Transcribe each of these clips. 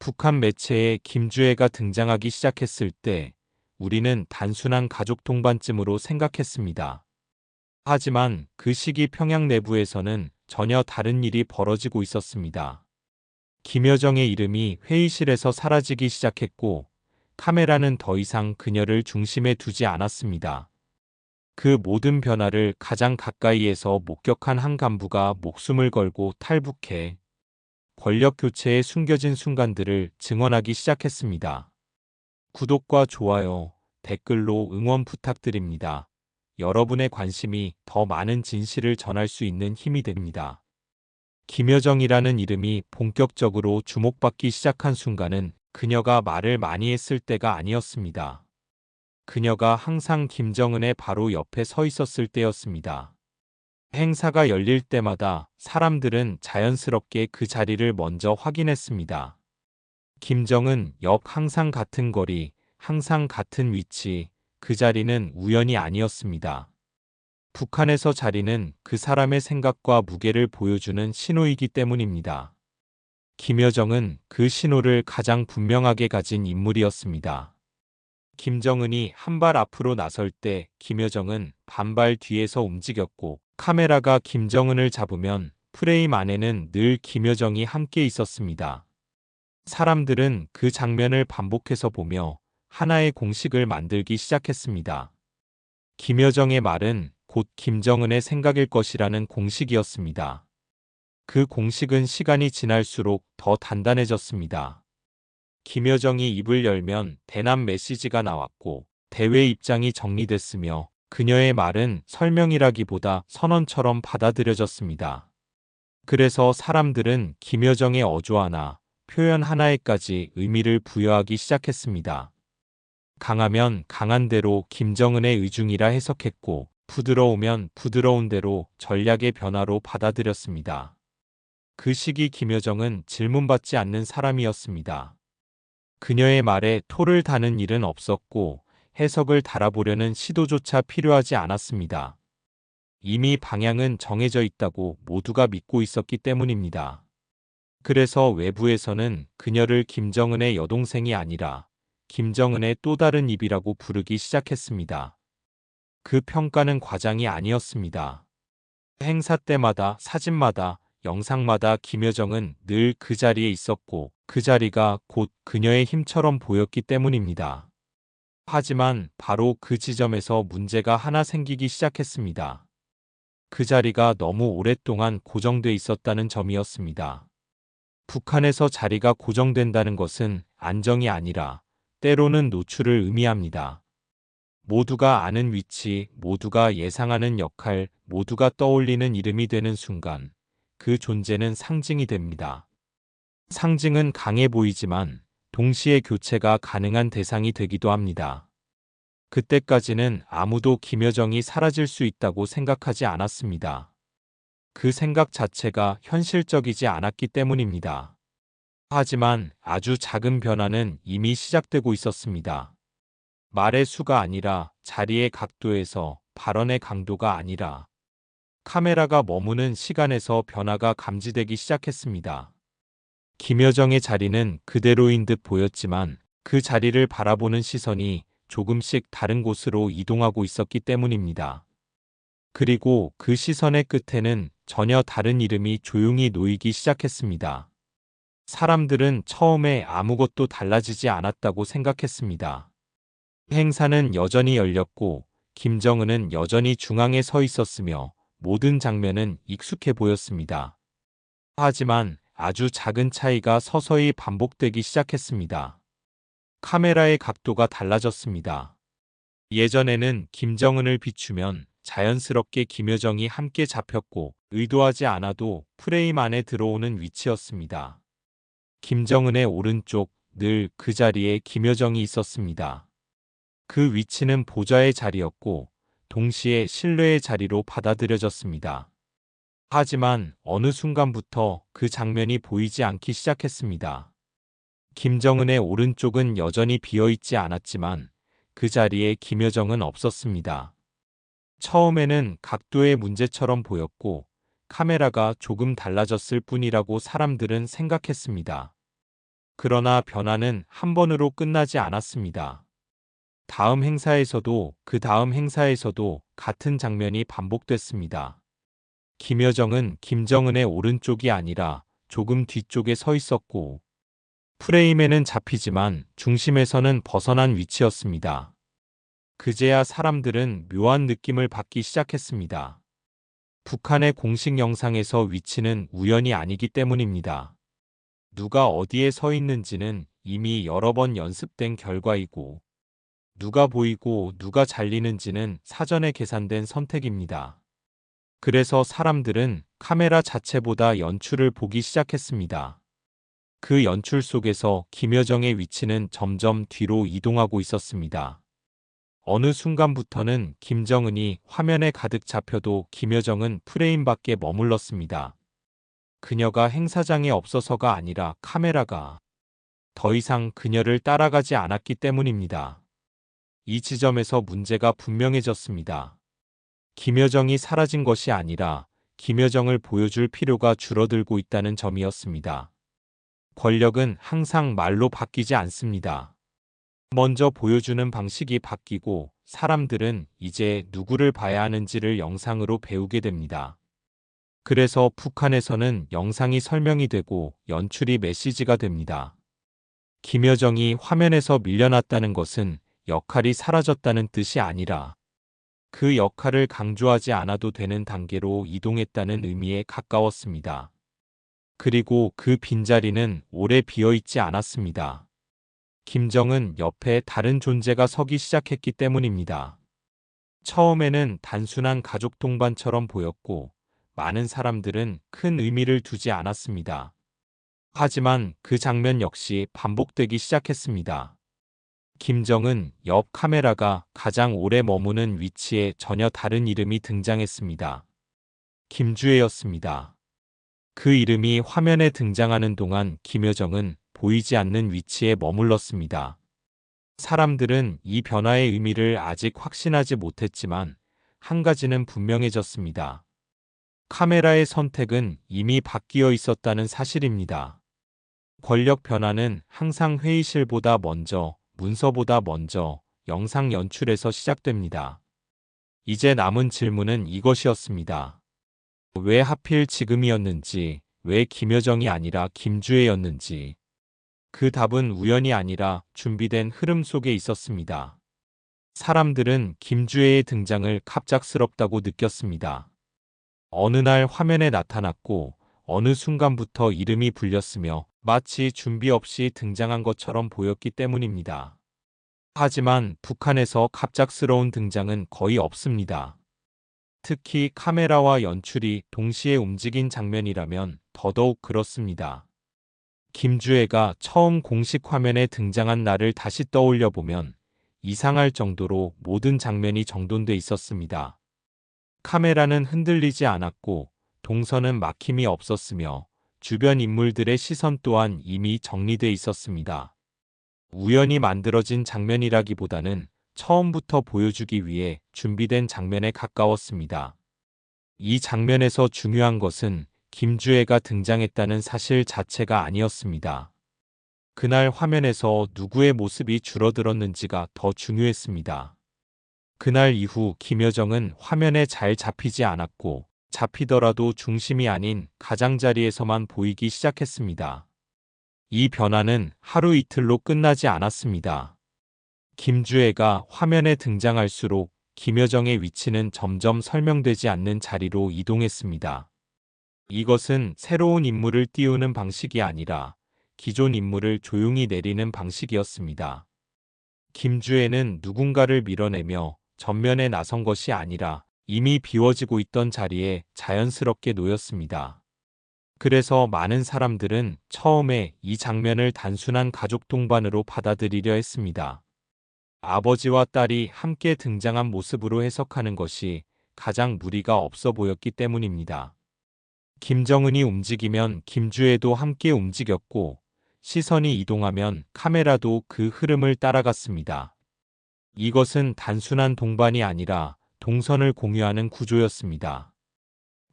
북한 매체에 김주애가 등장하기 시작했을 때 우리는 단순한 가족 동반쯤으로 생각했습니다. 하지만 그 시기 평양 내부에서는 전혀 다른 일이 벌어지고 있었습니다. 김여정의 이름이 회의실에서 사라지기 시작했고 카메라는 더 이상 그녀를 중심에 두지 않았습니다. 그 모든 변화를 가장 가까이에서 목격한 한 간부가 목숨을 걸고 탈북해 권력 교체에 숨겨진 순간들을 증언하기 시작했습니다. 구독과 좋아요, 댓글로 응원 부탁드립니다. 여러분의 관심이 더 많은 진실을 전할 수 있는 힘이 됩니다. 김여정이라는 이름이 본격적으로 주목받기 시작한 순간은 그녀가 말을 많이 했을 때가 아니었습니다. 그녀가 항상 김정은의 바로 옆에 서 있었을 때였습니다. 행사가 열릴 때마다 사람들은 자연스럽게 그 자리를 먼저 확인했습니다. 김정은 옆 항상 같은 거리, 항상 같은 위치, 그 자리는 우연이 아니었습니다. 북한에서 자리는 그 사람의 생각과 무게를 보여주는 신호이기 때문입니다. 김여정은 그 신호를 가장 분명하게 가진 인물이었습니다. 김정은이 한 발 앞으로 나설 때 김여정은 반발 뒤에서 움직였고 카메라가 김정은을 잡으면 프레임 안에는 늘 김여정이 함께 있었습니다. 사람들은 그 장면을 반복해서 보며 하나의 공식을 만들기 시작했습니다. 김여정의 말은 곧 김정은의 생각일 것이라는 공식이었습니다. 그 공식은 시간이 지날수록 더 단단해졌습니다. 김여정이 입을 열면 대남 메시지가 나왔고 대외 입장이 정리됐으며 그녀의 말은 설명이라기보다 선언처럼 받아들여졌습니다. 그래서 사람들은 김여정의 어조 하나, 표현 하나에까지 의미를 부여하기 시작했습니다. 강하면 강한 대로 김정은의 의중이라 해석했고 부드러우면 부드러운 대로 전략의 변화로 받아들였습니다. 그 시기 김여정은 질문받지 않는 사람이었습니다. 그녀의 말에 토를 다는 일은 없었고 해석을 달아보려는 시도조차 필요하지 않았습니다. 이미 방향은 정해져 있다고 모두가 믿고 있었기 때문입니다. 그래서 외부에서는 그녀를 김정은의 여동생이 아니라 김정은의 또 다른 입이라고 부르기 시작했습니다. 그 평가는 과장이 아니었습니다. 행사 때마다 사진마다 영상마다 김여정은 늘 그 자리에 있었고 그 자리가 곧 그녀의 힘처럼 보였기 때문입니다. 하지만 바로 그 지점에서 문제가 하나 생기기 시작했습니다. 그 자리가 너무 오랫동안 고정돼 있었다는 점이었습니다. 북한에서 자리가 고정된다는 것은 안정이 아니라 때로는 노출을 의미합니다. 모두가 아는 위치, 모두가 예상하는 역할, 모두가 떠올리는 이름이 되는 순간 그 존재는 상징이 됩니다. 상징은 강해 보이지만 동시에 교체가 가능한 대상이 되기도 합니다. 그때까지는 아무도 김여정이 사라질 수 있다고 생각하지 않았습니다. 그 생각 자체가 현실적이지 않았기 때문입니다. 하지만 아주 작은 변화는 이미 시작되고 있었습니다. 말의 수가 아니라 자리의 각도에서 발언의 강도가 아니라 카메라가 머무는 시간에서 변화가 감지되기 시작했습니다. 김여정의 자리는 그대로인 듯 보였지만 그 자리를 바라보는 시선이 조금씩 다른 곳으로 이동하고 있었기 때문입니다. 그리고 그 시선의 끝에는 전혀 다른 이름이 조용히 놓이기 시작했습니다. 사람들은 처음에 아무것도 달라지지 않았다고 생각했습니다. 행사는 여전히 열렸고 김정은은 여전히 중앙에 서 있었으며 모든 장면은 익숙해 보였습니다. 하지만 아주 작은 차이가 서서히 반복되기 시작했습니다. 카메라의 각도가 달라졌습니다. 예전에는 김정은을 비추면 자연스럽게 김여정이 함께 잡혔고 의도하지 않아도 프레임 안에 들어오는 위치였습니다. 김정은의 오른쪽 늘 그 자리에 김여정이 있었습니다. 그 위치는 보좌의 자리였고 동시에 신뢰의 자리로 받아들여졌습니다. 하지만 어느 순간부터 그 장면이 보이지 않기 시작했습니다. 김정은의 오른쪽은 여전히 비어있지 않았지만 그 자리에 김여정은 없었습니다. 처음에는 각도의 문제처럼 보였고 카메라가 조금 달라졌을 뿐이라고 사람들은 생각했습니다. 그러나 변화는 한 번으로 끝나지 않았습니다. 다음 행사에서도 그 다음 행사에서도 같은 장면이 반복됐습니다. 김여정은 김정은의 오른쪽이 아니라 조금 뒤쪽에 서 있었고 프레임에는 잡히지만 중심에서는 벗어난 위치였습니다. 그제야 사람들은 묘한 느낌을 받기 시작했습니다. 북한의 공식 영상에서 위치는 우연이 아니기 때문입니다. 누가 어디에 서 있는지는 이미 여러 번 연습된 결과이고 누가 보이고 누가 잘리는지는 사전에 계산된 선택입니다. 그래서 사람들은 카메라 자체보다 연출을 보기 시작했습니다. 그 연출 속에서 김여정의 위치는 점점 뒤로 이동하고 있었습니다. 어느 순간부터는 김정은이 화면에 가득 잡혀도 김여정은 프레임 밖에 머물렀습니다. 그녀가 행사장에 없어서가 아니라 카메라가 더 이상 그녀를 따라가지 않았기 때문입니다. 이 지점에서 문제가 분명해졌습니다. 김여정이 사라진 것이 아니라 김여정을 보여줄 필요가 줄어들고 있다는 점이었습니다. 권력은 항상 말로 바뀌지 않습니다. 먼저 보여주는 방식이 바뀌고 사람들은 이제 누구를 봐야 하는지를 영상으로 배우게 됩니다. 그래서 북한에서는 영상이 설명이 되고 연출이 메시지가 됩니다. 김여정이 화면에서 밀려났다는 것은 역할이 사라졌다는 뜻이 아니라 그 역할을 강조하지 않아도 되는 단계로 이동했다는 의미에 가까웠습니다. 그리고 그 빈자리는 오래 비어 있지 않았습니다. 김정은 옆에 다른 존재가 서기 시작했기 때문입니다. 처음에는 단순한 가족 동반처럼 보였고 많은 사람들은 큰 의미를 두지 않았습니다. 하지만 그 장면 역시 반복되기 시작했습니다. 김정은 옆 카메라가 가장 오래 머무는 위치에 전혀 다른 이름이 등장했습니다. 김주혜였습니다. 그 이름이 화면에 등장하는 동안 김여정은 보이지 않는 위치에 머물렀습니다. 사람들은 이 변화의 의미를 아직 확신하지 못했지만 한 가지는 분명해졌습니다. 카메라의 선택은 이미 바뀌어 있었다는 사실입니다. 권력 변화는 항상 회의실보다 먼저 문서보다 먼저 영상 연출에서 시작됩니다. 이제 남은 질문은 이것이었습니다. 왜 하필 지금이었는지, 왜 김여정이 아니라 김주혜였는지. 그 답은 우연이 아니라 준비된 흐름 속에 있었습니다. 사람들은 김주혜의 등장을 갑작스럽다고 느꼈습니다. 어느 날 화면에 나타났고 어느 순간부터 이름이 불렸으며 마치 준비 없이 등장한 것처럼 보였기 때문입니다. 하지만 북한에서 갑작스러운 등장은 거의 없습니다. 특히 카메라와 연출이 동시에 움직인 장면이라면 더더욱 그렇습니다. 김주애가 처음 공식 화면에 등장한 날을 다시 떠올려 보면 이상할 정도로 모든 장면이 정돈돼 있었습니다. 카메라는 흔들리지 않았고 동선은 막힘이 없었으며 주변 인물들의 시선 또한 이미 정리돼 있었습니다. 우연히 만들어진 장면이라기보다는 처음부터 보여주기 위해 준비된 장면에 가까웠습니다. 이 장면에서 중요한 것은 김주애가 등장했다는 사실 자체가 아니었습니다. 그날 화면에서 누구의 모습이 줄어들었는지가 더 중요했습니다. 그날 이후 김여정은 화면에 잘 잡히지 않았고 잡히더라도 중심이 아닌 가장자리에서만 보이기 시작했습니다. 이 변화는 하루 이틀로 끝나지 않았습니다. 김주애가 화면에 등장할수록 김여정의 위치는 점점 설명되지 않는 자리로 이동했습니다. 이것은 새로운 인물을 띄우는 방식이 아니라 기존 인물을 조용히 내리는 방식이었습니다. 김주애는 누군가를 밀어내며 전면에 나선 것이 아니라 이미 비워지고 있던 자리에 자연스럽게 놓였습니다. 그래서 많은 사람들은 처음에 이 장면을 단순한 가족 동반으로 받아들이려 했습니다. 아버지와 딸이 함께 등장한 모습으로 해석하는 것이 가장 무리가 없어 보였기 때문입니다. 김정은이 움직이면 김주애도 함께 움직였고 시선이 이동하면 카메라도 그 흐름을 따라갔습니다. 이것은 단순한 동반이 아니라 동선을 공유하는 구조였습니다.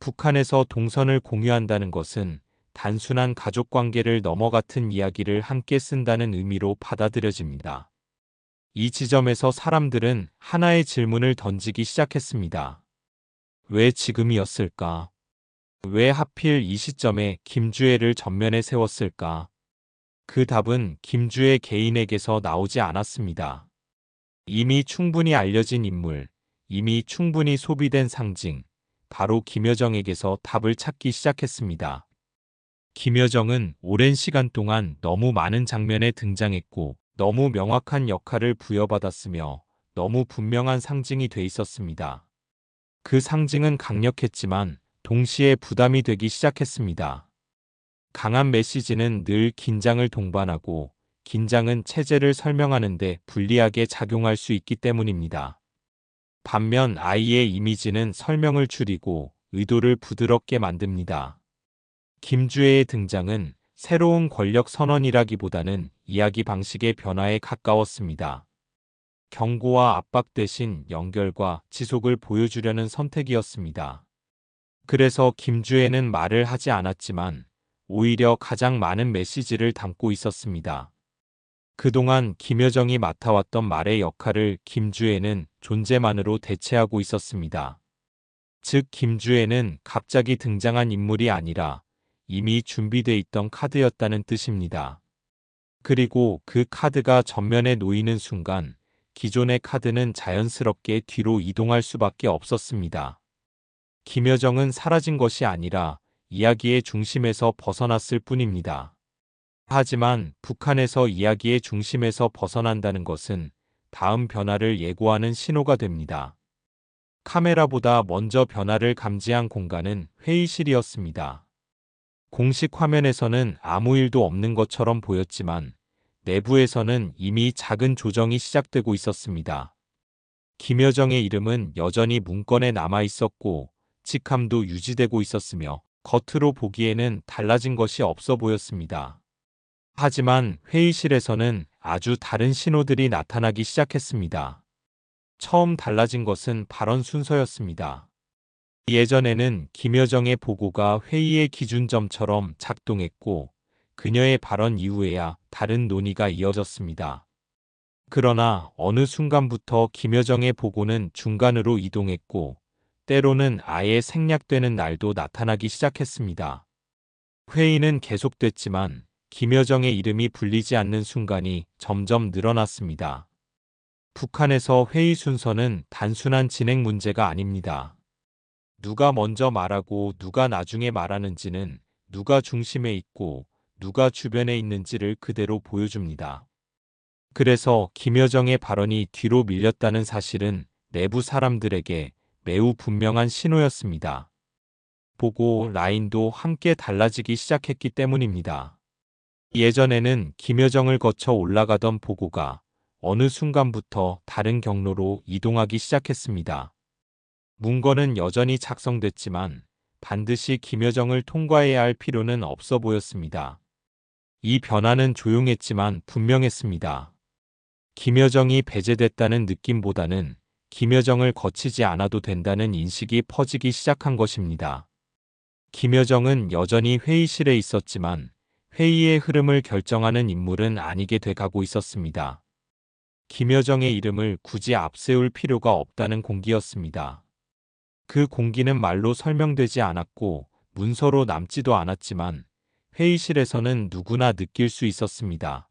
북한에서 동선을 공유한다는 것은 단순한 가족 관계를 넘어 같은 이야기를 함께 쓴다는 의미로 받아들여집니다. 이 지점에서 사람들은 하나의 질문을 던지기 시작했습니다. 왜 지금이었을까? 왜 하필 이 시점에 김주애를 전면에 세웠을까? 그 답은 김주애 개인에게서 나오지 않았습니다. 이미 충분히 알려진 인물, 이미 충분히 소비된 상징, 바로 김여정에게서 답을 찾기 시작했습니다. 김여정은 오랜 시간 동안 너무 많은 장면에 등장했고 너무 명확한 역할을 부여받았으며 너무 분명한 상징이 돼 있었습니다. 그 상징은 강력했지만 동시에 부담이 되기 시작했습니다. 강한 메시지는 늘 긴장을 동반하고 긴장은 체제를 설명하는데 불리하게 작용할 수 있기 때문입니다. 반면 아이의 이미지는 설명을 줄이고 의도를 부드럽게 만듭니다. 김주애의 등장은 새로운 권력 선언이라기보다는 이야기 방식의 변화에 가까웠습니다. 경고와 압박 대신 연결과 지속을 보여주려는 선택이었습니다. 그래서 김주애는 말을 하지 않았지만 오히려 가장 많은 메시지를 담고 있었습니다. 그동안 김여정이 맡아왔던 말의 역할을 김주애는 존재만으로 대체하고 있었습니다. 즉 김주애는 갑자기 등장한 인물이 아니라 이미 준비돼 있던 카드였다는 뜻입니다. 그리고 그 카드가 전면에 놓이는 순간 기존의 카드는 자연스럽게 뒤로 이동할 수밖에 없었습니다. 김여정은 사라진 것이 아니라 이야기의 중심에서 벗어났을 뿐입니다. 하지만 북한에서 이야기의 중심에서 벗어난다는 것은 다음 변화를 예고하는 신호가 됩니다. 카메라보다 먼저 변화를 감지한 공간은 회의실이었습니다. 공식 화면에서는 아무 일도 없는 것처럼 보였지만 내부에서는 이미 작은 조정이 시작되고 있었습니다. 김여정의 이름은 여전히 문건에 남아 있었고 직함도 유지되고 있었으며 겉으로 보기에는 달라진 것이 없어 보였습니다. 하지만 회의실에서는 아주 다른 신호들이 나타나기 시작했습니다. 처음 달라진 것은 발언 순서였습니다. 예전에는 김여정의 보고가 회의의 기준점처럼 작동했고 그녀의 발언 이후에야 다른 논의가 이어졌습니다. 그러나 어느 순간부터 김여정의 보고는 중간으로 이동했고 때로는 아예 생략되는 날도 나타나기 시작했습니다. 회의는 계속됐지만 김여정의 이름이 불리지 않는 순간이 점점 늘어났습니다. 북한에서 회의 순서는 단순한 진행 문제가 아닙니다. 누가 먼저 말하고 누가 나중에 말하는지는 누가 중심에 있고 누가 주변에 있는지를 그대로 보여줍니다. 그래서 김여정의 발언이 뒤로 밀렸다는 사실은 내부 사람들에게 매우 분명한 신호였습니다. 보고 라인도 함께 달라지기 시작했기 때문입니다. 예전에는 김여정을 거쳐 올라가던 보고가 어느 순간부터 다른 경로로 이동하기 시작했습니다. 문건은 여전히 작성됐지만 반드시 김여정을 통과해야 할 필요는 없어 보였습니다. 이 변화는 조용했지만 분명했습니다. 김여정이 배제됐다는 느낌보다는 김여정을 거치지 않아도 된다는 인식이 퍼지기 시작한 것입니다. 김여정은 여전히 회의실에 있었지만 회의의 흐름을 결정하는 인물은 아니게 돼가고 있었습니다. 김여정의 이름을 굳이 앞세울 필요가 없다는 공기였습니다. 그 공기는 말로 설명되지 않았고 문서로 남지도 않았지만 회의실에서는 누구나 느낄 수 있었습니다.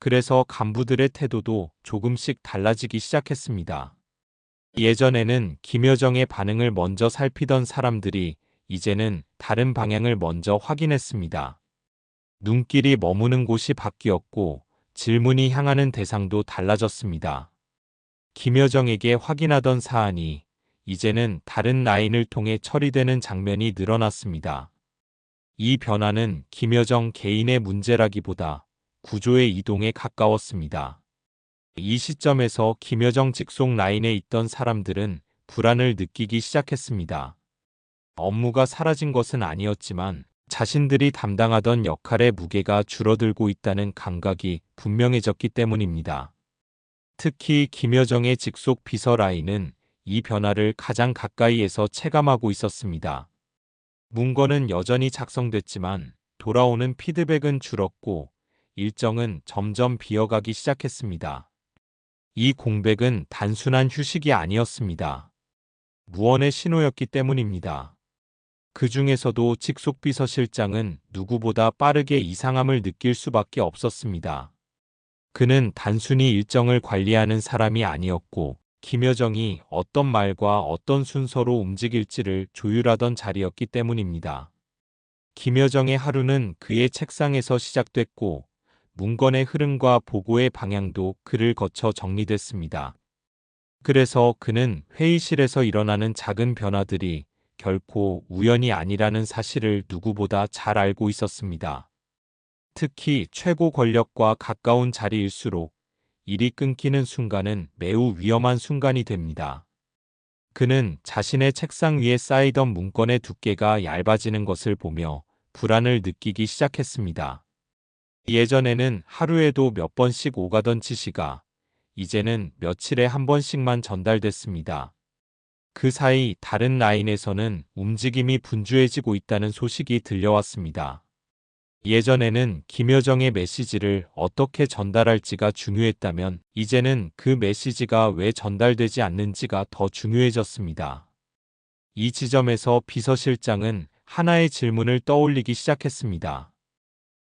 그래서 간부들의 태도도 조금씩 달라지기 시작했습니다. 예전에는 김여정의 반응을 먼저 살피던 사람들이 이제는 다른 방향을 먼저 확인했습니다. 눈길이 머무는 곳이 바뀌었고 질문이 향하는 대상도 달라졌습니다. 김여정에게 확인하던 사안이 이제는 다른 라인을 통해 처리되는 장면이 늘어났습니다. 이 변화는 김여정 개인의 문제라기보다 구조의 이동에 가까웠습니다. 이 시점에서 김여정 직속 라인에 있던 사람들은 불안을 느끼기 시작했습니다. 업무가 사라진 것은 아니었지만 자신들이 담당하던 역할의 무게가 줄어들고 있다는 감각이 분명해졌기 때문입니다. 특히 김여정의 직속 비서 라인은 이 변화를 가장 가까이에서 체감하고 있었습니다. 문건은 여전히 작성됐지만 돌아오는 피드백은 줄었고 일정은 점점 비어가기 시작했습니다. 이 공백은 단순한 휴식이 아니었습니다. 무언의 신호였기 때문입니다. 그 중에서도 직속 비서실장은 누구보다 빠르게 이상함을 느낄 수밖에 없었습니다. 그는 단순히 일정을 관리하는 사람이 아니었고 김여정이 어떤 말과 어떤 순서로 움직일지를 조율하던 자리였기 때문입니다. 김여정의 하루는 그의 책상에서 시작됐고 문건의 흐름과 보고의 방향도 그를 거쳐 정리됐습니다. 그래서 그는 회의실에서 일어나는 작은 변화들이 결코 우연이 아니라는 사실을 누구보다 잘 알고 있었습니다. 특히 최고 권력과 가까운 자리일수록 일이 끊기는 순간은 매우 위험한 순간이 됩니다. 그는 자신의 책상 위에 쌓이던 문건의 두께가 얇아지는 것을 보며 불안을 느끼기 시작했습니다. 예전에는 하루에도 몇 번씩 오가던 지시가 이제는 며칠에 한 번씩만 전달됐습니다. 그 사이 다른 라인에서는 움직임이 분주해지고 있다는 소식이 들려왔습니다. 예전에는 김여정의 메시지를 어떻게 전달할지가 중요했다면 이제는 그 메시지가 왜 전달되지 않는지가 더 중요해졌습니다. 이 지점에서 비서실장은 하나의 질문을 떠올리기 시작했습니다.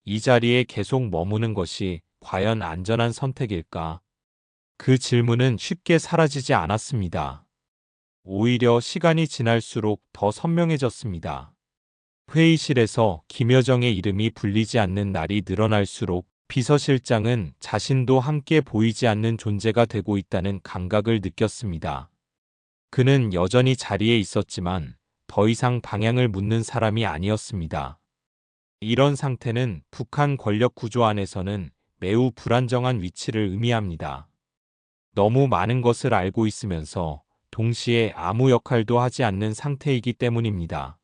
이 자리에 계속 머무는 것이 과연 안전한 선택일까? 그 질문은 쉽게 사라지지 않았습니다. 오히려 시간이 지날수록 더 선명해졌습니다. 회의실에서 김여정의 이름이 불리지 않는 날이 늘어날수록 비서실장은 자신도 함께 보이지 않는 존재가 되고 있다는 감각을 느꼈습니다. 그는 여전히 자리에 있었지만 더 이상 방향을 묻는 사람이 아니었습니다. 이런 상태는 북한 권력 구조 안에서는 매우 불안정한 위치를 의미합니다. 너무 많은 것을 알고 있으면서 동시에 아무 역할도 하지 않는 상태이기 때문입니다.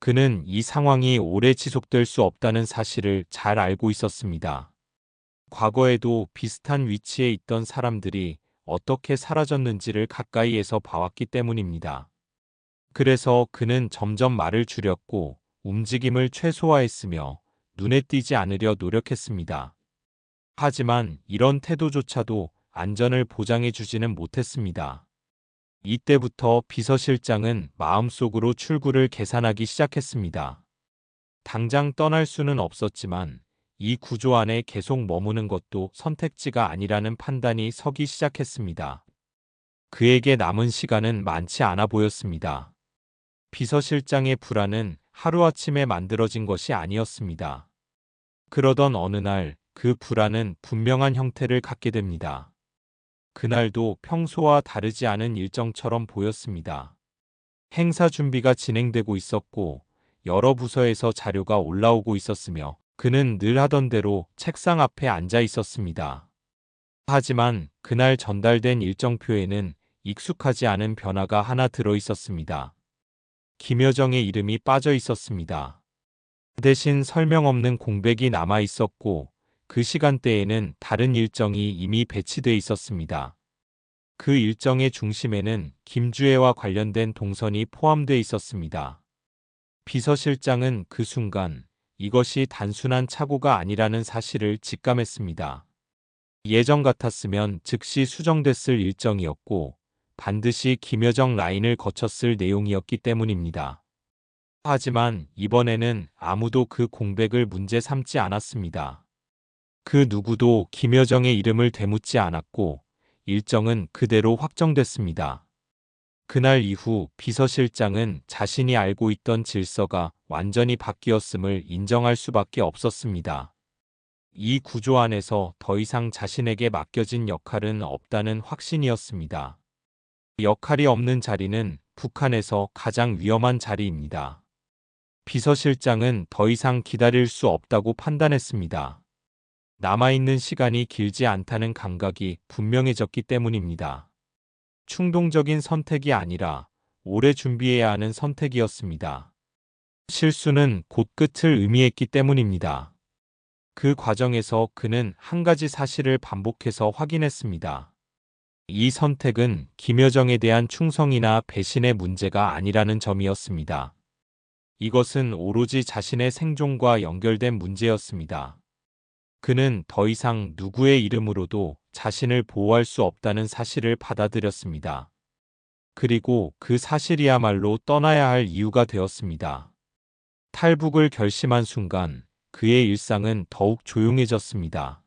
그는 이 상황이 오래 지속될 수 없다는 사실을 잘 알고 있었습니다. 과거에도 비슷한 위치에 있던 사람들이 어떻게 사라졌는지를 가까이에서 봐왔기 때문입니다. 그래서 그는 점점 말을 줄였고 움직임을 최소화했으며 눈에 띄지 않으려 노력했습니다. 하지만 이런 태도조차도 안전을 보장해 주지는 못했습니다. 이때부터 비서실장은 마음속으로 출구를 계산하기 시작했습니다. 당장 떠날 수는 없었지만 이 구조 안에 계속 머무는 것도 선택지가 아니라는 판단이 서기 시작했습니다. 그에게 남은 시간은 많지 않아 보였습니다. 비서실장의 불안은 하루아침에 만들어진 것이 아니었습니다. 그러던 어느 날 그 불안은 분명한 형태를 갖게 됩니다. 그날도 평소와 다르지 않은 일정처럼 보였습니다. 행사 준비가 진행되고 있었고 여러 부서에서 자료가 올라오고 있었으며 그는 늘 하던 대로 책상 앞에 앉아 있었습니다. 하지만 그날 전달된 일정표에는 익숙하지 않은 변화가 하나 들어 있었습니다. 김여정의 이름이 빠져 있었습니다. 대신 설명 없는 공백이 남아 있었고 그 시간대에는 다른 일정이 이미 배치돼 있었습니다. 그 일정의 중심에는 김주애와 관련된 동선이 포함돼 있었습니다. 비서실장은 그 순간 이것이 단순한 착오가 아니라는 사실을 직감했습니다. 예정 같았으면 즉시 수정됐을 일정이었고 반드시 김여정 라인을 거쳤을 내용이었기 때문입니다. 하지만 이번에는 아무도 그 공백을 문제 삼지 않았습니다. 그 누구도 김여정의 이름을 되묻지 않았고 일정은 그대로 확정됐습니다. 그날 이후 비서실장은 자신이 알고 있던 질서가 완전히 바뀌었음을 인정할 수밖에 없었습니다. 이 구조 안에서 더 이상 자신에게 맡겨진 역할은 없다는 확신이었습니다. 역할이 없는 자리는 북한에서 가장 위험한 자리입니다. 비서실장은 더 이상 기다릴 수 없다고 판단했습니다. 남아있는 시간이 길지 않다는 감각이 분명해졌기 때문입니다. 충동적인 선택이 아니라 오래 준비해야 하는 선택이었습니다. 실수는 곧 끝을 의미했기 때문입니다. 그 과정에서 그는 한 가지 사실을 반복해서 확인했습니다. 이 선택은 김여정에 대한 충성이나 배신의 문제가 아니라는 점이었습니다. 이것은 오로지 자신의 생존과 연결된 문제였습니다. 그는 더 이상 누구의 이름으로도 자신을 보호할 수 없다는 사실을 받아들였습니다. 그리고 그 사실이야말로 떠나야 할 이유가 되었습니다. 탈북을 결심한 순간 그의 일상은 더욱 조용해졌습니다.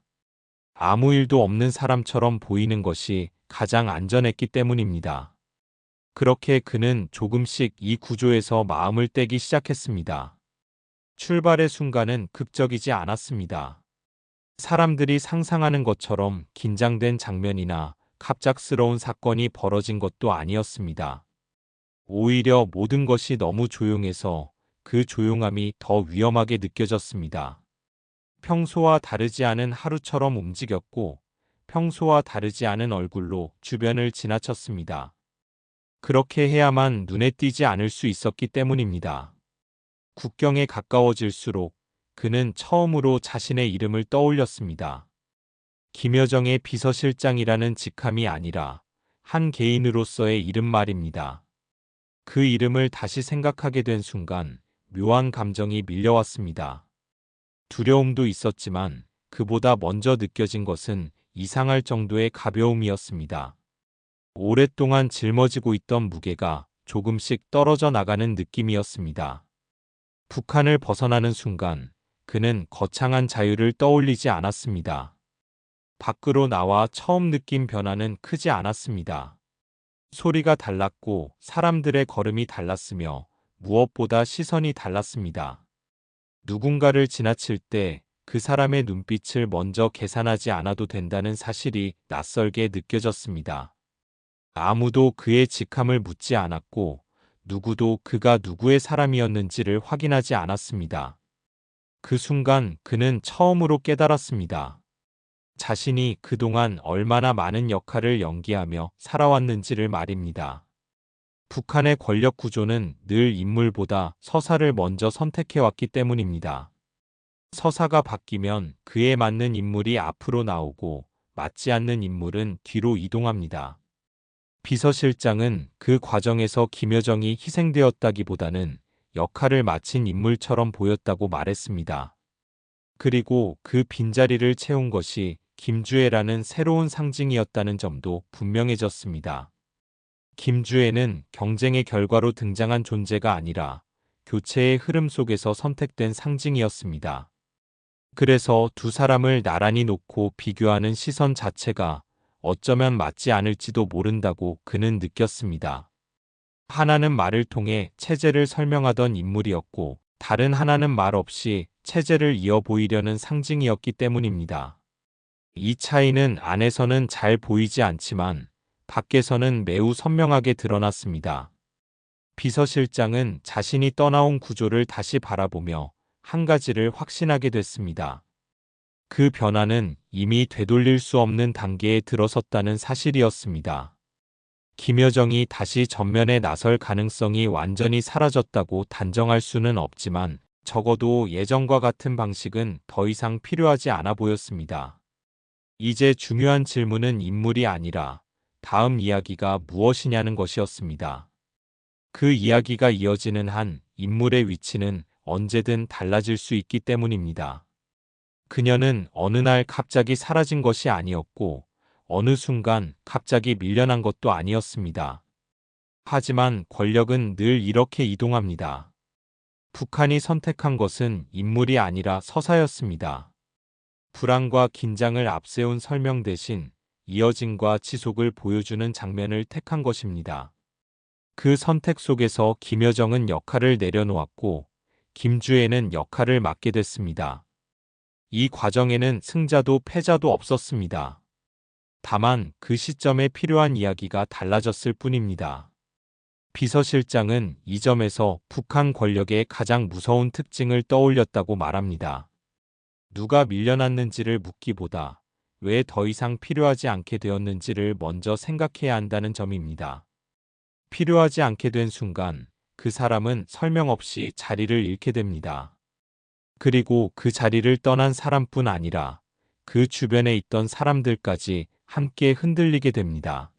아무 일도 없는 사람처럼 보이는 것이 가장 안전했기 때문입니다. 그렇게 그는 조금씩 이 구조에서 마음을 떼기 시작했습니다. 출발의 순간은 극적이지 않았습니다. 사람들이 상상하는 것처럼 긴장된 장면이나 갑작스러운 사건이 벌어진 것도 아니었습니다. 오히려 모든 것이 너무 조용해서 그 조용함이 더 위험하게 느껴졌습니다. 평소와 다르지 않은 하루처럼 움직였고 평소와 다르지 않은 얼굴로 주변을 지나쳤습니다. 그렇게 해야만 눈에 띄지 않을 수 있었기 때문입니다. 국경에 가까워질수록 그는 처음으로 자신의 이름을 떠올렸습니다. 김여정의 비서실장이라는 직함이 아니라 한 개인으로서의 이름 말입니다. 그 이름을 다시 생각하게 된 순간 묘한 감정이 밀려왔습니다. 두려움도 있었지만 그보다 먼저 느껴진 것은 이상할 정도의 가벼움이었습니다. 오랫동안 짊어지고 있던 무게가 조금씩 떨어져 나가는 느낌이었습니다. 북한을 벗어나는 순간 그는 거창한 자유를 떠올리지 않았습니다. 밖으로 나와 처음 느낀 변화는 크지 않았습니다. 소리가 달랐고 사람들의 걸음이 달랐으며 무엇보다 시선이 달랐습니다. 누군가를 지나칠 때 그 사람의 눈빛을 먼저 계산하지 않아도 된다는 사실이 낯설게 느껴졌습니다. 아무도 그의 직함을 묻지 않았고 누구도 그가 누구의 사람이었는지를 확인하지 않았습니다. 그 순간 그는 처음으로 깨달았습니다. 자신이 그동안 얼마나 많은 역할을 연기하며 살아왔는지를 말입니다. 북한의 권력 구조는 늘 인물보다 서사를 먼저 선택해왔기 때문입니다. 서사가 바뀌면 그에 맞는 인물이 앞으로 나오고 맞지 않는 인물은 뒤로 이동합니다. 비서실장은 그 과정에서 김여정이 희생되었다기보다는 역할을 마친 인물처럼 보였다고 말했습니다. 그리고 그 빈자리를 채운 것이 김주애라는 새로운 상징이었다는 점도 분명해졌습니다. 김주애는 경쟁의 결과로 등장한 존재가 아니라 교체의 흐름 속에서 선택된 상징이었습니다. 그래서 두 사람을 나란히 놓고 비교하는 시선 자체가 어쩌면 맞지 않을지도 모른다고 그는 느꼈습니다. 하나는 말을 통해 체제를 설명하던 인물이었고 다른 하나는 말 없이 체제를 이어 보이려는 상징이었기 때문입니다. 이 차이는 안에서는 잘 보이지 않지만 밖에서는 매우 선명하게 드러났습니다. 비서실장은 자신이 떠나온 구조를 다시 바라보며 한 가지를 확신하게 됐습니다. 그 변화는 이미 되돌릴 수 없는 단계에 들어섰다는 사실이었습니다. 김여정이 다시 전면에 나설 가능성이 완전히 사라졌다고 단정할 수는 없지만 적어도 예전과 같은 방식은 더 이상 필요하지 않아 보였습니다. 이제 중요한 질문은 인물이 아니라 다음 이야기가 무엇이냐는 것이었습니다. 그 이야기가 이어지는 한 인물의 위치는 언제든 달라질 수 있기 때문입니다. 그녀는 어느 날 갑자기 사라진 것이 아니었고 어느 순간 갑자기 밀려난 것도 아니었습니다. 하지만 권력은 늘 이렇게 이동합니다. 북한이 선택한 것은 인물이 아니라 서사였습니다. 불안과 긴장을 앞세운 설명 대신 이어짐과 지속을 보여주는 장면을 택한 것입니다. 그 선택 속에서 김여정은 역할을 내려놓았고 김주애는 역할을 맡게 됐습니다. 이 과정에는 승자도 패자도 없었습니다. 다만 그 시점에 필요한 이야기가 달라졌을 뿐입니다. 비서실장은 이 점에서 북한 권력의 가장 무서운 특징을 떠올렸다고 말합니다. 누가 밀려났는지를 묻기보다 왜 더 이상 필요하지 않게 되었는지를 먼저 생각해야 한다는 점입니다. 필요하지 않게 된 순간 그 사람은 설명 없이 자리를 잃게 됩니다. 그리고 그 자리를 떠난 사람뿐 아니라 그 주변에 있던 사람들까지 함께 흔들리게 됩니다.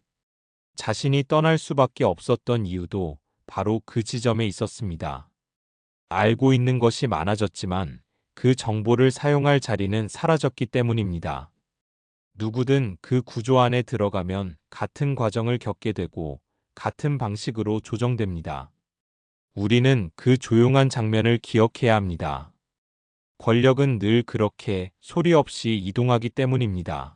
자신이 떠날 수밖에 없었던 이유도 바로 그 지점에 있었습니다. 알고 있는 것이 많아졌지만 그 정보를 사용할 자리는 사라졌기 때문입니다. 누구든 그 구조 안에 들어가면 같은 과정을 겪게 되고 같은 방식으로 조정됩니다. 우리는 그 조용한 장면을 기억해야 합니다. 권력은 늘 그렇게 소리 없이 이동하기 때문입니다.